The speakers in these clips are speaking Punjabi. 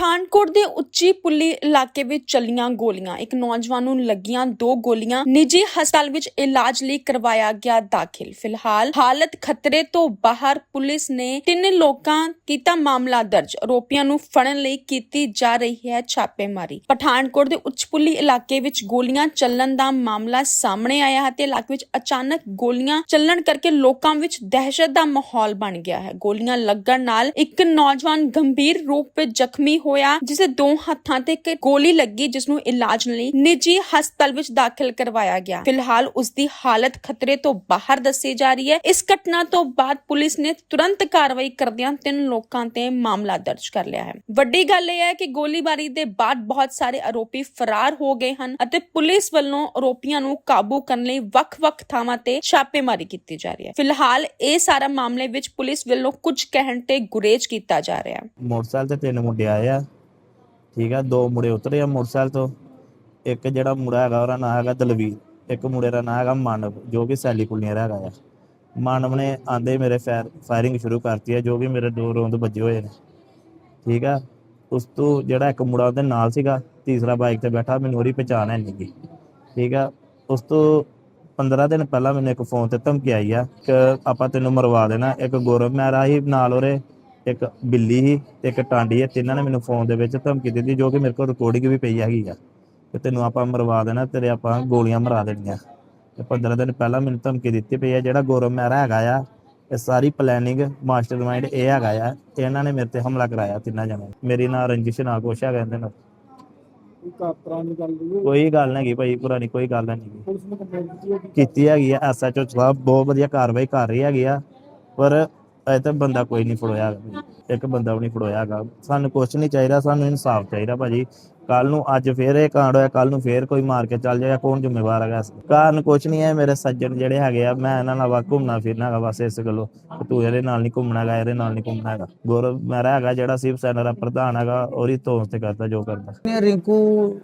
ਪਠਾਨਕੋਟ ਦੇ ਉੱਚੀ ਪੁੱਲੀ ਇਲਾਕੇ ਵਿੱਚ ਚੱਲੀਆਂ ਗੋਲੀਆਂ। ਇੱਕ ਨੌਜਵਾਨ ਨੂੰ ਲੱਗੀਆਂ ਦੋ ਗੋਲੀਆਂ ਨਿੱਜੀ ਹਸਪਤਾਲ ਵਿੱਚ ਇਲਾਜ ਲਈ ਕਰਵਾਇਆ ਗਿਆ ਦਾਖਲ। ਫਿਲਹਾਲ ਹਾਲਤ ਖਤਰੇ ਤੋਂ ਬਾਹਰ ਪੁਲਿਸ ਨੇ ਤਿੰਨ ਲੋਕਾਂ ਕੀਤਾ ਮਾਮਲਾ ਦਰਜ। ਆਰੋਪੀਆਂ ਨੂੰ ਫੜਨ ਲਈ ਕੀਤੀ ਜਾ ਰਹੀ ਹੈ ਛਾਪੇਮਾਰੀ। ਪਠਾਨਕੋਟ ਦੇ ਉੱਚ ਪੁੱਲੀ ਇਲਾਕੇ ਵਿੱਚ ਗੋਲੀਆਂ ਚੱਲਣ ਦਾ ਮਾਮਲਾ ਸਾਹਮਣੇ ਆਇਆ ਹੈ ਤੇ ਇਲਾਕੇ ਵਿੱਚ ਅਚਾਨਕ ਗੋਲੀਆਂ ਚੱਲਣ ਕਰਕੇ ਲੋਕਾਂ ਵਿੱਚ ਦਹਿਸ਼ਤ ਦਾ ਮਾਹੌਲ ਬਣ ਗਿਆ ਹੈ। ਗੋਲੀਆਂ ਲੱਗਣ ਨਾਲ ਇੱਕ ਨੌਜਵਾਨ ਗੰਭੀਰ ਰੂਪ ਵਿੱਚ ਜ਼ਖਮੀ ਹੋਇਆ ਜਿਸ ਦੇ ਦੋ ਹੱਥਾਂ ਤੇ ਇੱਕ ਗੋਲੀ ਲੱਗੀ ਜਿਸ ਨੂੰ ਇਲਾਜ ਲਈ ਨਿੱਜੀ ਹਸਪਤਾਲ ਵਿੱਚ ਦਾਖਲ ਕਰਵਾਇਆ ਗਿਆ। ਫਿਲਹਾਲ ਉਸ ਦੀ ਹਾਲਤ ਖਤਰੇ ਤੋਂ ਬਾਹਰ ਦੱਸੀ ਜਾ ਰਹੀ ਹੈ। ਇਸ ਘਟਨਾ ਤੋਂ ਬਾਅਦ ਪੁਲਿਸ ਨੇ ਤੁਰੰਤ ਕਾਰਵਾਈ ਕਰਦਿਆਂ ਤਿੰਨ ਲੋਕਾਂ ਤੇ ਮਾਮਲਾ ਦਰਜ ਕਰ ਲਿਆ ਹੈ। ਵੱਡੀ ਗੱਲ ਇਹ ਹੈ ਕਿ ਗੋਲੀਬਾਰੀ ਦੇ ਬਾਅਦ ਬਹੁਤ ਸਾਰੇ ਆਰੋਪੀ ਫਰਾਰ ਹੋ ਗਏ ਹਨ ਅਤੇ ਪੁਲਿਸ ਵੱਲੋਂ ਆਰੋਪੀਆਂ ਨੂੰ ਕਾਬੂ ਕਰਨ ਲਈ ਵੱਖ-ਵੱਖ ਥਾਵਾਂ ਤੇ ਛਾਪੇਮਾਰੀ ਕੀਤੀ ਜਾ ਰਹੀ ਹੈ। ਫਿਲਹਾਲ ਇਹ ਸਾਰਾ ਮਾਮਲੇ ਵਿੱਚ ਪੁਲਿਸ ਵੱਲੋਂ ਕੁਝ ਕਹਿਣ ਤੇ ਗੁਰੇਜ਼ ਕੀਤਾ ਜਾ ਰਿਹਾ ਹੈ। ਮੋਟਰਸਾਈਕਲ ਤੇ ਤਿੰਨ ਮੁੰਡੇ ਆਏ ਆ। ਠੀਕ ਆ, ਦੋ ਮੁੰਡੇ ਉਤਰੇ ਆ ਮੋਟਰਸਾਈਕਲ ਤੋਂ। ਇੱਕ ਜਿਹੜਾ ਮੁੰਡਾ ਹੈਗਾ, ਉਹਦਾ ਨਾਂ ਹੈਗਾ ਦਲਵੀਰ। ਇੱਕ ਮੁੰਡੇ ਦਾ ਨਾਂ ਹੈਗਾ ਮਾਨਵ, ਜੋ ਕਿ ਸੈਲੀ ਕੁਲੀਆਂ ਦਾ ਹੈਗਾ ਆ। ਮਾਨਵ ਨੇ ਆਂਦੇ ਮੇਰੇ ਫਾਇਰਿੰਗ ਸ਼ੁਰੂ ਕਰਤੀ ਹੈ ਜੋ ਕਿ ਮੇਰੇ ਦੋ ਰੌਂਦ ਵੱਜੇ ਹੋਏ ਨੇ। ਠੀਕ ਆ, ਉਸ ਤੋਂ ਜਿਹੜਾ ਇੱਕ ਮੁੰਡਾ ਉਹਦੇ ਨਾਲ ਸੀਗਾ, ਤੀਸਰਾ ਬਾਈਕ ਤੇ ਬੈਠਾ, ਮੈਨੂੰ ਉਹਦੀ ਪਛਾਣ ਹੈ ਨਹੀਂ ਠੀਕ ਆ, ਉਸ ਤੋਂ 15 ਦਿਨ ਪਹਿਲਾਂ ਮੈਨੂੰ ਇੱਕ ਫੋਨ ਤੇ ਧਮਕੀ ਆਈ ਆ, ਕਿ ਆਪਾਂ ਤੈਨੂੰ ਮਰਵਾ ਦੇਣਾ, ਇੱਕ ਗੌਰਵ ਮਹਿਰਾ ਸੀ ਨਾਲ ਉਹਦੇ ਇੱਕ ਬਿੱਲੀ ਸੀ ਤੇ ਇੱਕ ਟਾਂਡੀ ਹੈ ਤਿੰਨਾਂ ਨੇ ਮੈਨੂੰ ਫੋਨ ਦੇ ਵਿੱਚ ਧਮਕੀ ਦਿੱਤੀ ਜੋ ਕਿ ਮੇਰੇ ਕੋਲ ਰਿਕਾਰਡਿੰਗ ਵੀ ਪਈ ਹੈਗੀ ਆ। ਕਿ ਤੈਨੂੰ ਆਪਾਂ ਮਰਵਾ ਦੇਣਾ ਤੇਰੇ ਆਪਾਂ ਗੋਲੀਆਂ ਮਰਾ ਦੇਣੀਆਂ। ਤੇ 15 ਦਿਨ ਪਹਿਲਾਂ ਮੈਨੂੰ ਧਮਕੀ ਦਿੱਤੀ ਪਈ ਆ ਜਿਹੜਾ ਗੌਰਵ ਮਹਿਰਾ ਹੈਗਾ ਆ ਇਹ ਸਾਰੀ ਪਲੈਨਿੰਗ ਮਾਸਟਰਮਾਈਂਡ ਇਹ ਹੈਗਾ ਆ ਤੇ ਇਹਨਾਂ ਨੇ ਮੇਰੇ ਤੇ ਹਮਲਾ ਕਰਾਇਆ ਤਿੰਨਾਂ ਜਣਿਆਂ ਨੇ। ਮੇਰੀ ਨਾਂ ਰੰਜਿਸ਼ ਨਾ ਕੁਛ ਹੈਗਾ ਇਹਦੇ ਨਾਲ। ਪੁਰਾਣੀ ਗੱਲ ਨਹੀਂ ਕੋਈ ਗੱਲ ਨਹੀਂ ਹੈਗੀ ਭਾਈ ਪੁਰਾਣੀ ਕੋਈ ਗੱਲ ਨਹੀਂ। ਪੁਲਿਸ ਨੇ ਕੰਪਲੇਂਟ ਕੀਤੀ ਹੈ ਕਿ ਕੀਤੀ ਹੈਗੀ ਆ ਐਸਐਚਓ ਸਾਹਿਬ ਬਹੁਤ ਵਧੀਆ ਕਾਰਵਾਈ ਕਰ ਰਹੀ ਹੈਗੀ ਆ ਪਰ ਅਜੇ ਤੱਕ ਬੰਦਾ ਕੋਈ ਨਹੀਂ ਫੜੋਇਆ ਹੈਗਾ ਇੱਕ ਬੰਦਾ ਵੀ ਨਹੀਂ ਫੜੋਇਆ ਹੈਗਾ। ਸਾਨੂੰ ਕੁਝ ਨਹੀਂ ਚਾਹੀਦਾ, ਸਾਨੂੰ ਇਨਸਾਫ ਚਾਹੀਦਾ ਭਾਜੀ। ਕੱਲ ਨੂੰ ਅੱਜ ਫੇਰ ਇਹ ਕਾਂਡ ਹੋਇਆ ਕੱਲ ਨੂੰ ਫੇਰ ਕੋਈ ਮਾਰ ਕੇ ਚੱਲ ਜਾਏਗਾ, ਕੌਣ ਜ਼ਿੰਮੇਵਾਰ ਹੈਗਾ ਇਸ ਦਾ? ਕਾਰਨ ਕੁਝ ਨਹੀਂ ਹੈ, ਮੇਰੇ ਸੱਜਣ ਜਿਹੜੇ ਹੈਗੇ ਆ, ਮੈਂ ਇਹਨਾਂ ਨਾਲ ਵਾ ਘੁੰਮਣਾ ਫਿਰਨਾ ਹੈਗਾ, ਬਸ ਇਸ ਗੱਲੋਂ। ਕਿ ਤੂੰ ਇਹਦੇ ਨਾਲ ਨਹੀਂ ਘੁੰਮਣਾ ਹੈਗਾ, ਇਹਦੇ ਨਾਲ ਨਹੀਂ ਘੁੰਮਣਾ ਹੈਗਾ। ਗੌਰਵ ਮੇਰਾ ਹੈਗਾ ਜਿਹੜਾ ਸਿਵ ਸੈਨਾ ਦਾ ਪ੍ਰਧਾਨ ਹੈਗਾ, ਉਹਦੀ ਤੋਸ ਤੇ ਕਰਦਾ ਜੋ ਕਰਦਾ। ਇਹ ਰਿੰਕੂ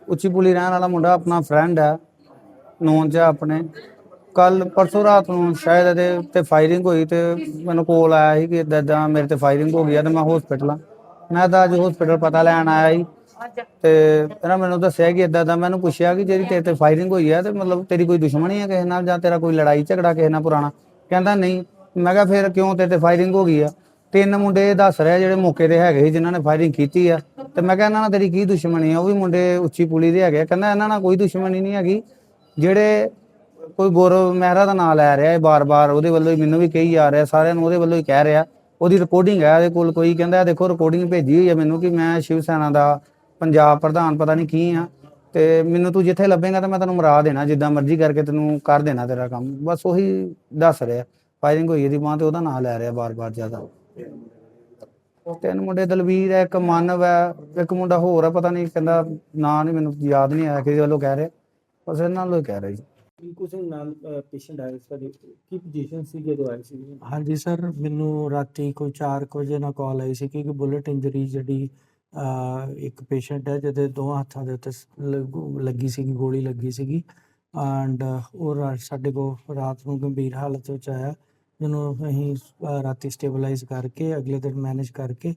ਉੱਚੀ ਪੁਲੀ ਰਹਿਣ ਵਾਲਾ ਮੁੰਡਾ, ਆਪਣਾ ਫਰੈਂਡ ਹੈ। ਨੌਨ ਚ ਆਪਣੇ। ਕੱਲ ਪਰਸੋਂ ਰਾਤ ਨੂੰ ਸ਼ਾਇਦ ਇਹਦੇ ਤੇ ਫਾਇਰਿੰਗ ਹੋਈ ਤੇ ਮੈਨੂੰ ਕੋਲ ਆਇਆ ਸੀ ਕਿ ਏਦਾਂ ਏਦਾਂ ਮੇਰੇ ਤੇ ਫਾਇਰਿੰਗ ਹੋ ਗਈ ਆ ਤੇ ਮੈਂ ਹਸਪੀਟਲ ਆ। ਮੈਂ ਤਾਂ ਅੱਜ ਹਸਪੀਟਲ ਪਤਾ ਲੈਣ ਆਇਆ ਸੀ ਤੇ ਇਹਨਾਂ ਮੈਨੂੰ ਦੱਸਿਆ ਕਿ ਏਦਾਂ ਦਾ ਮੈਨੂੰ ਪੁੱਛਿਆ ਕਿ ਜਿਹੜੀ ਤੇਰੇ ਤੇ ਫਾਇਰਿੰਗ ਹੋਈ ਆ ਤੇ ਮਤਲਬ ਤੇਰੀ ਕੋਈ ਦੁਸ਼ਮਣੀ ਹੈ ਕਿਸੇ ਨਾਲ ਜਾਂ ਤੇਰਾ ਕੋਈ ਲੜਾਈ ਝਗੜਾ ਕਿਸੇ ਨਾਲ ਪੁਰਾਣਾ? ਕਹਿੰਦਾ ਨਹੀਂ। ਮੈਂ ਕਿਹਾ ਫਿਰ ਕਿਉਂ ਤੇਰੇ ਤੇ ਫਾਇਰਿੰਗ ਹੋ ਗਈ ਆ? ਤਿੰਨ ਮੁੰਡੇ ਦੱਸ ਰਿਹਾ ਜਿਹੜੇ ਮੌਕੇ ਤੇ ਹੈਗੇ ਸੀ ਜਿਨ੍ਹਾਂ ਨੇ ਫਾਇਰਿੰਗ ਕੀਤੀ ਆ। ਤੇ ਮੈਂ ਕਿਹਾ ਇਹਨਾਂ ਨਾਲ ਤੇਰੀ ਕੀ ਦੁਸ਼ਮਣੀ ਆ? ਉਹ ਵੀ ਮੁੰਡੇ ਉੱਚੀ ਪੁਲੀ ਦੇ ਹੈਗੇ ਆ। ਕਹਿੰਦਾ ਇਹਨਾਂ ਨਾਲ ਕੋਈ ਦੁਸ਼ਮਣੀ ਨਹੀਂ ਹੈਗੀ। ਜਿਹੜੇ ਕੋਈ ਗੌਰਵ ਮਹਿਰਾ ਦਾ ਨਾਮ ਲੈ ਰਿਹਾ ਹੈ ਬਾਰ-ਬਾਰ, ਉਹਦੇ ਵੱਲੋਂ ਹੀ ਮੈਨੂੰ ਵੀ ਕਹੀ ਜਾ ਰਿਹਾ, ਸਾਰਿਆਂ ਨੂੰ ਉਹਦੇ ਵੱਲੋਂ ਹੀ ਕਹਿ ਰਿਹਾ। ਉਹਦੀ ਰਿਕਾਰਡਿੰਗ ਹੈ ਉਹਦੇ ਕੋਲ, ਕੋਈ ਕਹਿੰਦਾ ਦੇਖੋ ਰਿਕਾਰਡਿੰਗ ਭੇਜੀ ਹੋਈ ਹੈ ਮੈਨੂੰ ਕਿ ਮੈਂ ਸ਼ਿਵ ਸੈਨਾ ਦਾ ਪੰਜਾਬ ਪ੍ਰਧਾਨ ਪਤਾ ਨਹੀਂ ਕੀ ਆ। ਤੇ ਮੈਨੂੰ ਤੂੰ ਜਿੱਥੇ ਲੱਭੇਗਾ ਤਾਂ ਮੈਂ ਤੈਨੂੰ ਮਰਾ ਦੇਣਾ, ਜਿੱਦਾਂ ਮਰਜ਼ੀ ਕਰਕੇ ਤੈਨੂੰ ਕਰ ਦੇਣਾ ਤੇਰਾ ਕੰਮ। ਬਸ ਉਹੀ ਦੱਸ ਰਿਹਾ। ਫਾਇਰਿੰਗ ਹੋਈ ਇਹਦੀ ਬਾਂਹ ਤੇ ਉਹਦਾ ਨਾਮ ਲੈ ਰਿਹਾ ਬਾਰ-ਬਾਰ ਜ਼ਿਆਦਾ। ਤਿੰਨ ਮੁੰਡੇ ਦਲਵੀਰ ਹੈ, ਇੱਕ ਮਾਨਵ ਹੈ, ਇੱਕ ਮੁੰਡਾ ਹੋਰ ਹੈ, ਪਤਾ ਨਹੀਂ, ਕਹਿੰਦਾ ਨਾਂ ਨਹੀਂ ਮੈਨੂੰ ਯਾਦ ਨਹੀਂ ਆਇਆ ਕਿਹਦੇ ਵੱਲੋਂ ਕਹਿ ਰਿਹਾ। ਬਸ ਇਹਨਾਂ ਵੱਲੋਂ ਹੀ ਕਹਿ ਰਿਹਾ ਜੀ। ਰਿੰਕੂ ਸਿੰਘ ਨਾਲ ਪੇਸ਼ੈਂਟ ਆਇਆ ਸੀ ਤੁਹਾਡੇ ਕੀ ਪੋਜੀਸ਼ਨ ਸੀ ਜਦੋਂ ਆਏ ਸੀ ਹਾਂਜੀ ਸਰ ਮੈਨੂੰ ਰਾਤੀ ਕੋਈ 4 ਵਜੇ ਨਾਲ ਕਾਲ ਆਈ ਸੀ ਕਿ ਬੁਲਟ ਇੰਜਰੀ ਜਿਹੜੀ ਇੱਕ ਪੇਸ਼ੈਂਟ ਹੈ ਜਿਹਦੇ ਦੋਹਾਂ ਹੱਥਾਂ ਦੇ ਉੱਤੇ ਲੱਗੂ- ਸੀਗੀ ਗੋਲੀ ਲੱਗੀ ਸੀਗੀ ਐਂਡ ਉਹ ਸਾਡੇ ਕੋਲ ਰਾਤ ਨੂੰ ਗੰਭੀਰ ਹਾਲਤ ਵਿੱਚ ਆਇਆ। ਜਿਹਨੂੰ ਅਸੀਂ ਅਹ, ਰਾਤੀ ਸਟੇਬਲਾਈਜ਼ ਕਰਕੇ ਅਗਲੇ ਦਿਨ ਮੈਨੇਜ ਕਰਕੇ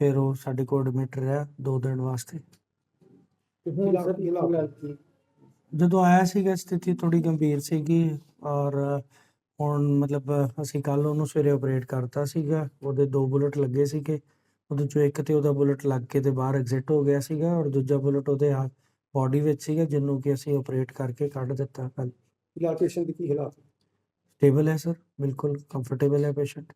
ਫਿਰ ਉਹ ਸਾਡੇ ਕੋਲ ਐਡਮਿਟ ਰਿਹਾ ਦੋ ਦਿਨ ਵਾਸਤੇ। ਤੇ ਹੁਣ ਸਰ ਸੀ ਜਦੋਂ ਆਇਆ ਸੀਗਾ ਸਥਿਤੀ ਥੋੜੀ ਗੰਭੀਰ ਸੀਗੀ ਔਰ ਹੁਣ ਮਤਲਬ ਅਸੀਂ ਕੱਲ ਉਹਨੂੰ ਸਵੇਰੇ ਆਪਰੇਟ ਕਰਤਾ ਸੀਗਾ ਉਹਦੇ ਦੋ ਬੁਲਟ ਲੱਗੇ ਸੀਗੇ ਉਹਦੇ ਚੋਂ ਇੱਕ ਤੇ ਉਹਦਾ ਬੁਲਟ ਲੱਗ ਕੇ ਤੇ ਬਾਹਰ ਐਗਜ਼ਿਟ ਹੋ ਗਿਆ ਸੀਗਾ ਔਰ ਦੂਜਾ ਬੁਲਟ ਉਹਦੇ ਬਾਡੀ ਵਿੱਚ ਸੀਗਾ ਜਿਹਨੂੰ ਕਿ ਅਸੀਂ ਆਪਰੇਟ ਕਰਕੇ ਕੱਢ ਦਿੱਤਾ ਕੱਲ ਫਿਲਹਾਲ ਪੇਸ਼ੈਂਟ ਦੇ ਕੀ ਹਾਲਾਤ? ਸਟੇਬਲ ਹੈ ਸਰ ਬਿਲਕੁਲ ਕੰਫਰਟੇਬਲ ਹੈ ਪੇਸ਼ੈਂਟ